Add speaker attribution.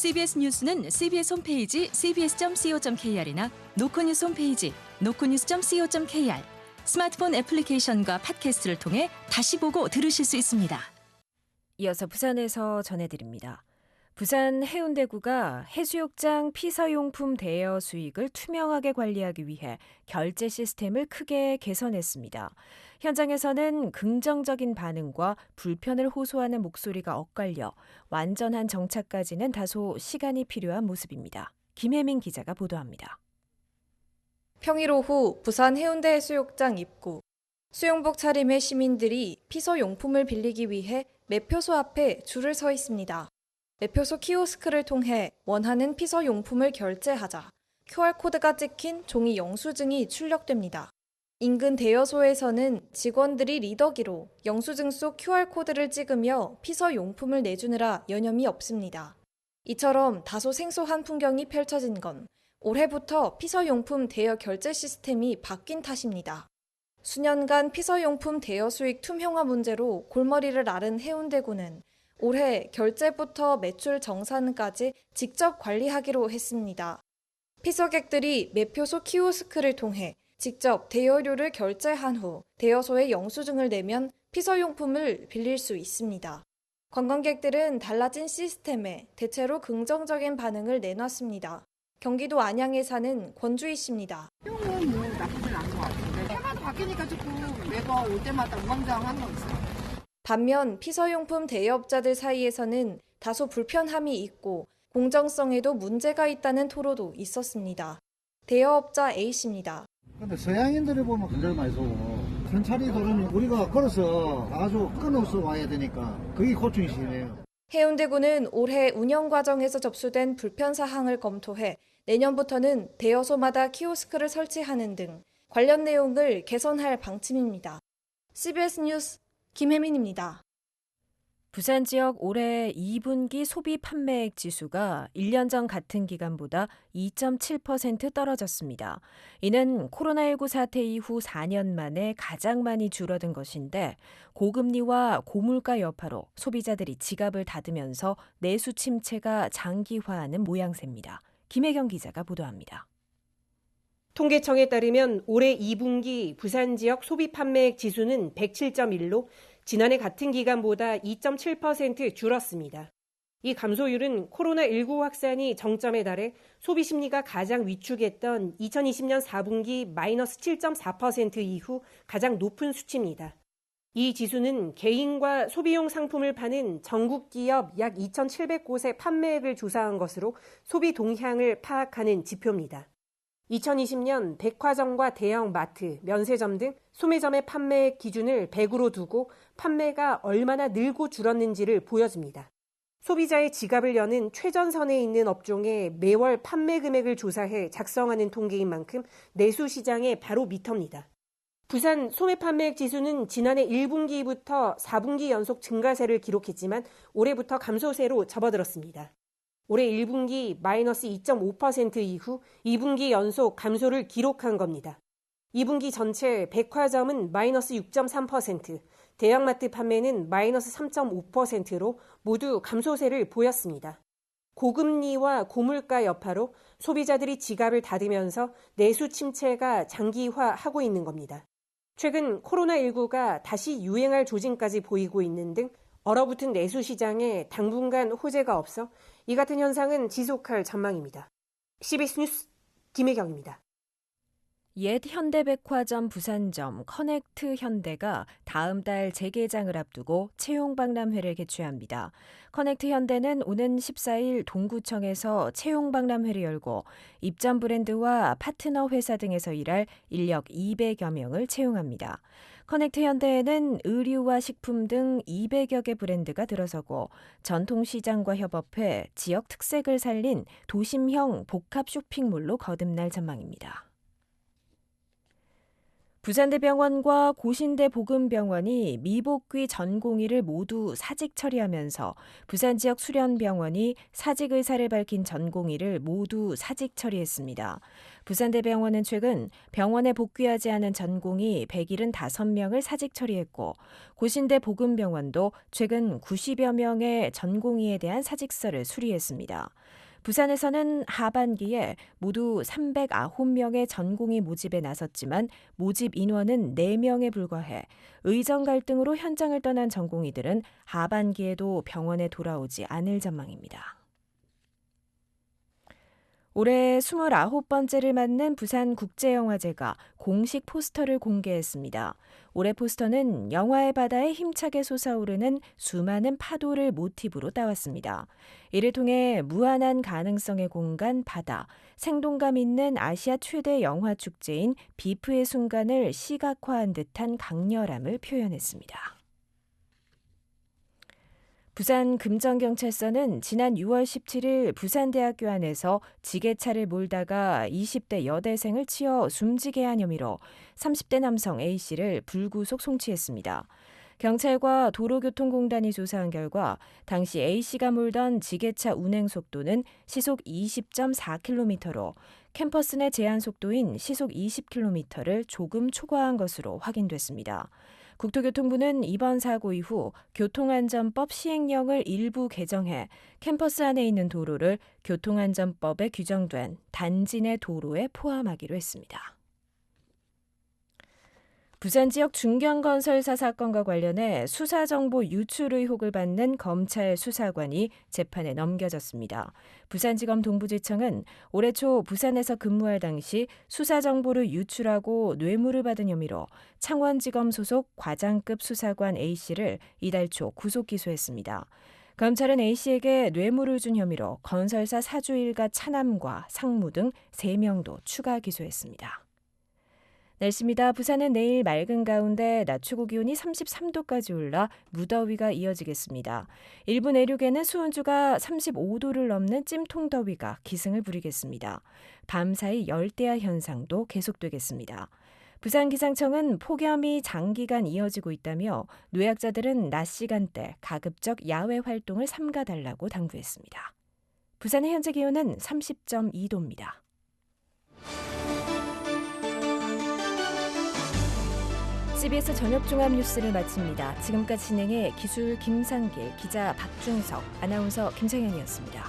Speaker 1: CBS 뉴스는 CBS 홈페이지 cbs.co.kr이나 노코뉴스 홈페이지 노코뉴스.co.kr 스마트폰 애플리케이션과 팟캐스트를 통해 다시 보고 들으실 수 있습니다.
Speaker 2: 이어서 부산에서 전해드립니다. 부산 해운대구가 해수욕장 피서용품 대여 수익을 투명하게 관리하기 위해 결제 시스템을 크게 개선했습니다. 현장에서는 긍정적인 반응과 불편을 호소하는 목소리가 엇갈려 완전한 정착까지는 다소 시간이 필요한 모습입니다. 김혜민 기자가 보도합니다.
Speaker 3: 평일 오후 부산 해운대 해수욕장 입구 수영복 차림의 시민들이 피서 용품을 빌리기 위해 매표소 앞에 줄을 서 있습니다. 매표소 키오스크를 통해 원하는 피서 용품을 결제하자 QR코드가 찍힌 종이 영수증이 출력됩니다. 인근 대여소에서는 직원들이 리더기로 영수증 속 QR코드를 찍으며 피서 용품을 내주느라 여념이 없습니다. 이처럼 다소 생소한 풍경이 펼쳐진 건 올해부터 피서용품 대여 결제 시스템이 바뀐 탓입니다. 수년간 피서용품 대여 수익 투명화 문제로 골머리를 앓은 해운대구는 올해 결제부터 매출 정산까지 직접 관리하기로 했습니다. 피서객들이 매표소 키오스크를 통해 직접 대여료를 결제한 후 대여소에 영수증을 내면 피서용품을 빌릴 수 있습니다. 관광객들은 달라진 시스템에 대체로 긍정적인 반응을 내놨습니다. 경기도 안양에 사는 권주희 씨입니다.
Speaker 4: 뭐 나쁘진 않은 것 같은데 해마다 바뀌니까 조금 매번 올 때마다 우왕좌왕한 건 있어요.
Speaker 3: 반면 피서용품 대여업자들 사이에서는 다소 불편함이 있고 공정성에도 문제가 있다는 토로도 있었습니다. 대여업자 A씨입니다.
Speaker 5: 근데 서양인들을 보면 굉장히 많이 쏘고 천천히 도로는 우리가 걸어서 아주 끊어서 와야 되니까 그게 고충이 심해요.
Speaker 3: 해운대구는 올해 운영 과정에서 접수된 불편 사항을 검토해 내년부터는 대여소마다 키오스크를 설치하는 등 관련 내용을 개선할 방침입니다. CBS 뉴스 김혜민입니다.
Speaker 2: 부산 지역 올해 2분기 소비 판매액 지수가 1년 전 같은 기간보다 2.7% 떨어졌습니다. 이는 코로나19 사태 이후 4년 만에 가장 많이 줄어든 것인데 고금리와 고물가 여파로 소비자들이 지갑을 닫으면서 내수 침체가 장기화하는 모양새입니다. 김혜경 기자가 보도합니다.
Speaker 6: 통계청에 따르면 올해 2분기 부산 지역 소비 판매액 지수는 107.1로 지난해 같은 기간보다 2.7% 줄었습니다. 이 감소율은 코로나19 확산이 정점에 달해 소비 심리가 가장 위축했던 2020년 4분기 마이너스 7.4% 이후 가장 높은 수치입니다. 이 지수는 개인과 소비용 상품을 파는 전국 기업 약 2,700곳의 판매액을 조사한 것으로 소비 동향을 파악하는 지표입니다. 2020년 백화점과 대형 마트, 면세점 등 소매점의 판매 기준을 100으로 두고 판매가 얼마나 늘고 줄었는지를 보여줍니다. 소비자의 지갑을 여는 최전선에 있는 업종의 매월 판매 금액을 조사해 작성하는 통계인 만큼 내수 시장의 바로 미터입니다. 부산 소매 판매액 지수는 지난해 1분기부터 4분기 연속 증가세를 기록했지만 올해부터 감소세로 접어들었습니다. 올해 1분기 마이너스 2.5% 이후 2분기 연속 감소를 기록한 겁니다. 2분기 전체 백화점은 마이너스 6.3%, 대형마트 판매는 마이너스 3.5%로 모두 감소세를 보였습니다. 고금리와 고물가 여파로 소비자들이 지갑을 닫으면서 내수 침체가 장기화하고 있는 겁니다. 최근 코로나19가 다시 유행할 조짐까지 보이고 있는 등 얼어붙은 내수 시장에 당분간 호재가 없어 이 같은 현상은 지속할 전망입니다. CBS 뉴스 김혜경입니다.
Speaker 2: 옛 현대백화점 부산점 커넥트 현대가 다음 달 재개장을 앞두고 채용 박람회를 개최합니다. 커넥트 현대는 오는 14일 동구청에서 채용 박람회를 열고 입점 브랜드와 파트너 회사 등에서 일할 인력 200여 명을 채용합니다. 커넥트 현대에는 의류와 식품 등 200여 개 브랜드가 들어서고 전통시장과 협업해 지역 특색을 살린 도심형 복합 쇼핑몰로 거듭날 전망입니다. 부산대병원과 고신대 보금병원이 미복귀 전공의를 모두 사직 처리하면서 부산 지역 수련병원이 사직 의사를 밝힌 전공의를 모두 사직 처리했습니다. 부산대병원은 최근 병원에 복귀하지 않은 전공의 175명을 사직 처리했고 고신대 보금병원도 최근 90여 명의 전공의에 대한 사직서를 수리했습니다. 부산에서는 하반기에 모두 309명의 전공의 모집에 나섰지만 모집 인원은 4명에 불과해 의정 갈등으로 현장을 떠난 전공의들은 하반기에도 병원에 돌아오지 않을 전망입니다. 올해 29번째를 맞는 부산국제영화제가 공식 포스터를 공개했습니다. 올해 포스터는 영화의 바다에 힘차게 솟아오르는 수많은 파도를 모티브로 따왔습니다. 이를 통해 무한한 가능성의 공간 바다, 생동감 있는 아시아 최대 영화 축제인 비프의 순간을 시각화한 듯한 강렬함을 표현했습니다. 부산 금정경찰서는 지난 6월 17일 부산대학교 안에서 지게차를 몰다가 20대 여대생을 치어 숨지게 한 혐의로 30대 남성 A씨를 불구속 송치했습니다. 경찰과 도로교통공단이 조사한 결과 당시 A씨가 몰던 지게차 운행 속도는 시속 20.4km로 캠퍼스 내 제한 속도인 시속 20km를 조금 초과한 것으로 확인됐습니다. 국토교통부는 이번 사고 이후 교통안전법 시행령을 일부 개정해 캠퍼스 안에 있는 도로를 교통안전법에 규정된 단지 내 도로에 포함하기로 했습니다. 부산 지역 중견건설사 사건과 관련해 수사 정보 유출 의혹을 받는 검찰 수사관이 재판에 넘겨졌습니다. 부산지검 동부지청은 올해 초 부산에서 근무할 당시 수사 정보를 유출하고 뇌물을 받은 혐의로 창원지검 소속 과장급 수사관 A씨를 이달 초 구속 기소했습니다. 검찰은 A씨에게 뇌물을 준 혐의로 건설사 사주 일가 차남과 상무 등 3명도 추가 기소했습니다. 날씨입니다. 부산은 내일 맑은 가운데 낮 최고 기온이 33도까지 올라 무더위가 이어지겠습니다. 일부 내륙에는 수온주가 35도를 넘는 찜통더위가 기승을 부리겠습니다. 밤사이 열대야 현상도 계속되겠습니다. 부산기상청은 폭염이 장기간 이어지고 있다며 노약자들은 낮 시간대 가급적 야외 활동을 삼가달라고 당부했습니다. 부산의 현재 기온은 30.2도입니다. CBS 저녁 종합 뉴스를 마칩니다. 지금까지 진행해 기술 김상길, 기자 박준석, 아나운서 김창현이었습니다.